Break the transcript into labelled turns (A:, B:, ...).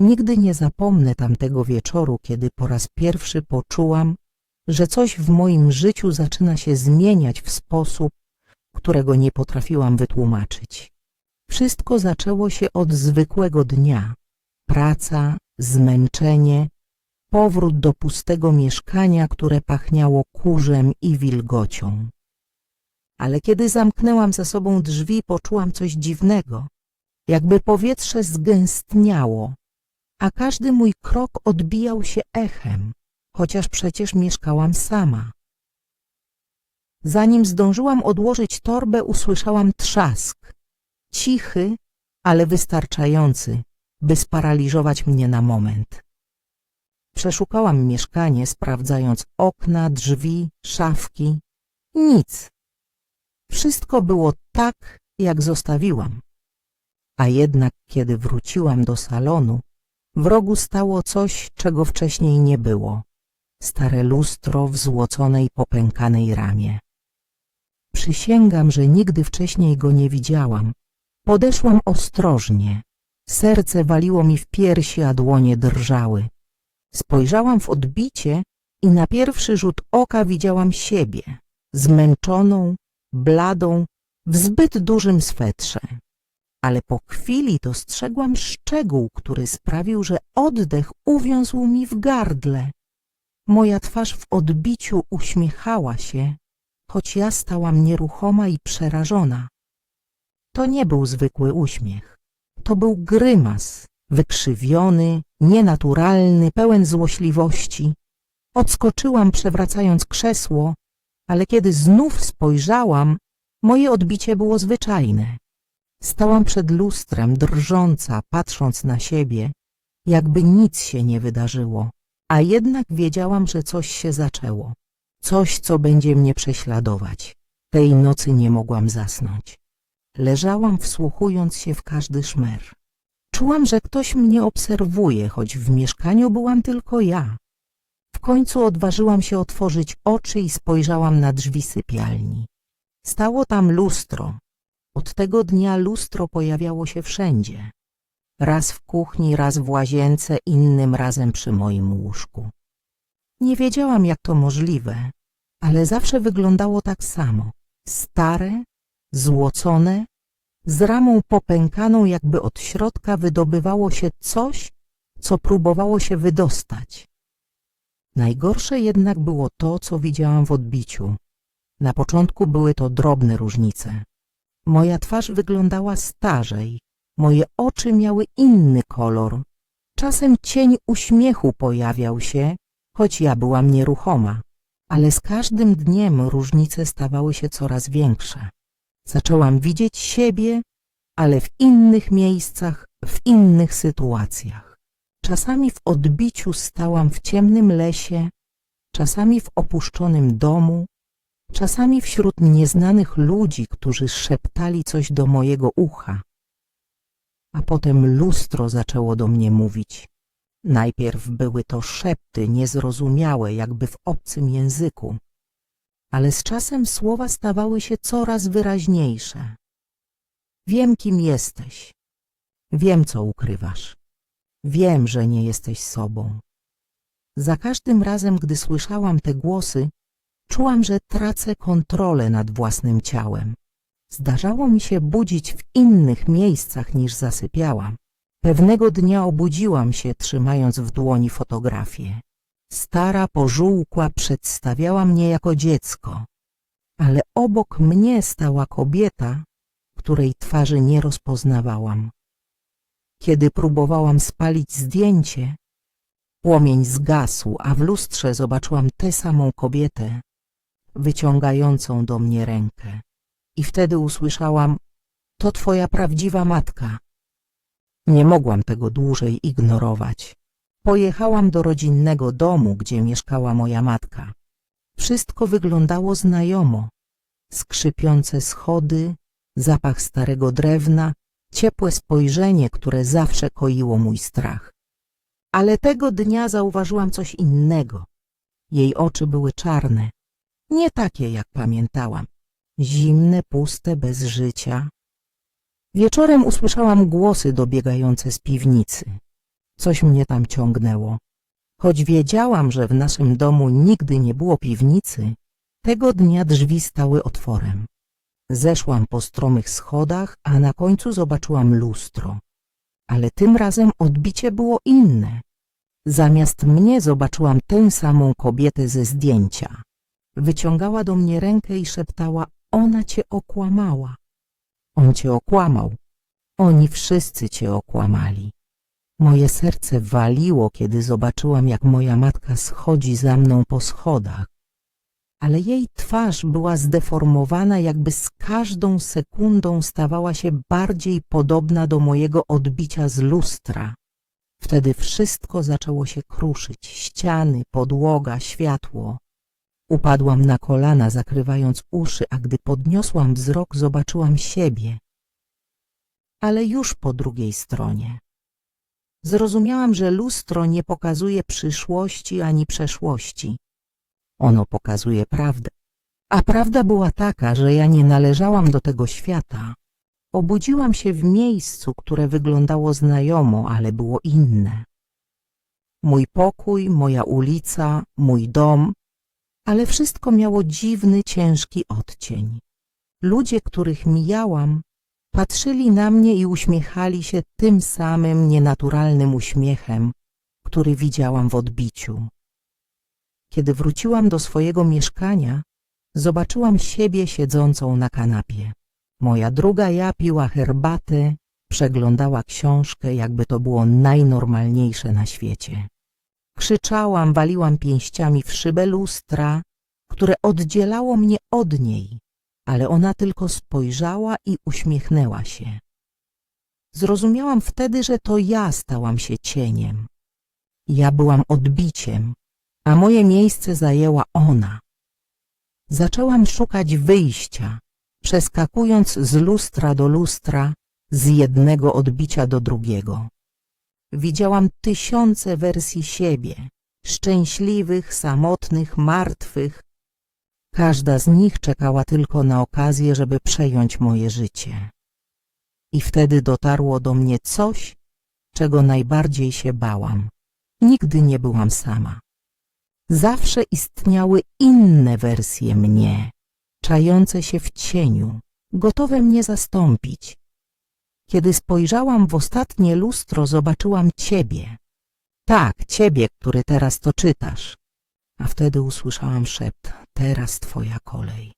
A: Nigdy nie zapomnę tamtego wieczoru, kiedy po raz pierwszy poczułam, że coś w moim życiu zaczyna się zmieniać w sposób, którego nie potrafiłam wytłumaczyć. Wszystko zaczęło się od zwykłego dnia. Praca, zmęczenie, powrót do pustego mieszkania, które pachniało kurzem i wilgocią. Ale kiedy zamknęłam za sobą drzwi, poczułam coś dziwnego, jakby powietrze zgęstniało, a każdy mój krok odbijał się echem, chociaż przecież mieszkałam sama. Zanim zdążyłam odłożyć torbę, usłyszałam trzask, cichy, ale wystarczający, by sparaliżować mnie na moment. Przeszukałam mieszkanie, sprawdzając okna, drzwi, szafki. Nic. Wszystko było tak, jak zostawiłam. A jednak, kiedy wróciłam do salonu, w rogu stało coś, czego wcześniej nie było. Stare lustro w złoconej, popękanej ramie. Przysięgam, że nigdy wcześniej go nie widziałam. Podeszłam ostrożnie. Serce waliło mi w piersi, a dłonie drżały. Spojrzałam w odbicie i na pierwszy rzut oka widziałam siebie, zmęczoną, bladą, w zbyt dużym swetrze. Ale po chwili dostrzegłam szczegół, który sprawił, że oddech uwiązł mi w gardle. Moja twarz w odbiciu uśmiechała się, choć ja stałam nieruchoma i przerażona. To nie był zwykły uśmiech. To był grymas, wykrzywiony, nienaturalny, pełen złośliwości. Odskoczyłam, przewracając krzesło, ale kiedy znów spojrzałam, moje odbicie było zwyczajne. Stałam przed lustrem, drżąca, patrząc na siebie, jakby nic się nie wydarzyło, a jednak wiedziałam, że coś się zaczęło. Coś, co będzie mnie prześladować. Tej nocy nie mogłam zasnąć. Leżałam, wsłuchując się w każdy szmer. Czułam, że ktoś mnie obserwuje, choć w mieszkaniu byłam tylko ja. W końcu odważyłam się otworzyć oczy i spojrzałam na drzwi sypialni. Stało tam lustro. Od tego dnia lustro pojawiało się wszędzie. Raz w kuchni, raz w łazience, innym razem przy moim łóżku. Nie wiedziałam, jak to możliwe, ale zawsze wyglądało tak samo. Stare, złocone, z ramą popękaną, jakby od środka wydobywało się coś, co próbowało się wydostać. Najgorsze jednak było to, co widziałam w odbiciu. Na początku były to drobne różnice. Moja twarz wyglądała starzej, moje oczy miały inny kolor. Czasem cień uśmiechu pojawiał się, choć ja byłam nieruchoma, ale z każdym dniem różnice stawały się coraz większe. Zaczęłam widzieć siebie, ale w innych miejscach, w innych sytuacjach. Czasami w odbiciu stałam w ciemnym lesie, czasami w opuszczonym domu, czasami wśród nieznanych ludzi, którzy szeptali coś do mojego ucha. A potem lustro zaczęło do mnie mówić. Najpierw były to szepty niezrozumiałe, jakby w obcym języku, ale z czasem słowa stawały się coraz wyraźniejsze. Wiem, kim jesteś. Wiem, co ukrywasz. Wiem, że nie jesteś sobą. Za każdym razem, gdy słyszałam te głosy, czułam, że tracę kontrolę nad własnym ciałem. Zdarzało mi się budzić w innych miejscach niż zasypiałam. Pewnego dnia obudziłam się, trzymając w dłoni fotografię. Stara, pożółkła przedstawiała mnie jako dziecko, ale obok mnie stała kobieta, której twarzy nie rozpoznawałam. Kiedy próbowałam spalić zdjęcie, płomień zgasł, a w lustrze zobaczyłam tę samą kobietę, wyciągającą do mnie rękę. I wtedy usłyszałam, to twoja prawdziwa matka. Nie mogłam tego dłużej ignorować. Pojechałam do rodzinnego domu, gdzie mieszkała moja matka. Wszystko wyglądało znajomo. Skrzypiące schody, zapach starego drewna, ciepłe spojrzenie, które zawsze koiło mój strach. Ale tego dnia zauważyłam coś innego. Jej oczy były czarne, nie takie jak pamiętałam. Zimne, puste, bez życia. Wieczorem usłyszałam głosy dobiegające z piwnicy. Coś mnie tam ciągnęło. Choć wiedziałam, że w naszym domu nigdy nie było piwnicy, tego dnia drzwi stały otworem. Zeszłam po stromych schodach, a na końcu zobaczyłam lustro. Ale tym razem odbicie było inne. Zamiast mnie zobaczyłam tę samą kobietę ze zdjęcia. Wyciągała do mnie rękę i szeptała, ona cię okłamała. On cię okłamał. Oni wszyscy cię okłamali. Moje serce waliło, kiedy zobaczyłam, jak moja matka schodzi za mną po schodach. Ale jej twarz była zdeformowana, jakby z każdą sekundą stawała się bardziej podobna do mojego odbicia z lustra. Wtedy wszystko zaczęło się kruszyć, ściany, podłoga, światło. Upadłam na kolana, zakrywając uszy, a gdy podniosłam wzrok, zobaczyłam siebie. Ale już po drugiej stronie. Zrozumiałam, że lustro nie pokazuje przyszłości ani przeszłości. Ono pokazuje prawdę. A prawda była taka, że ja nie należałam do tego świata. Obudziłam się w miejscu, które wyglądało znajomo, ale było inne. Mój pokój, moja ulica, mój dom, ale wszystko miało dziwny, ciężki odcień. Ludzie, których mijałam, patrzyli na mnie i uśmiechali się tym samym nienaturalnym uśmiechem, który widziałam w odbiciu. Kiedy wróciłam do swojego mieszkania, zobaczyłam siebie siedzącą na kanapie. Moja druga ja piła herbatę, przeglądała książkę, jakby to było najnormalniejsze na świecie. Krzyczałam, waliłam pięściami w szybę lustra, które oddzielało mnie od niej, ale ona tylko spojrzała i uśmiechnęła się. Zrozumiałam wtedy, że to ja stałam się cieniem. Ja byłam odbiciem, a moje miejsce zajęła ona. Zaczęłam szukać wyjścia, przeskakując z lustra do lustra, z jednego odbicia do drugiego. Widziałam tysiące wersji siebie, szczęśliwych, samotnych, martwych. Każda z nich czekała tylko na okazję, żeby przejąć moje życie. I wtedy dotarło do mnie coś, czego najbardziej się bałam. Nigdy nie byłam sama. Zawsze istniały inne wersje mnie, czające się w cieniu, gotowe mnie zastąpić. Kiedy spojrzałam w ostatnie lustro, zobaczyłam ciebie. Tak, ciebie, który teraz to czytasz. A wtedy usłyszałam szept, teraz twoja kolej.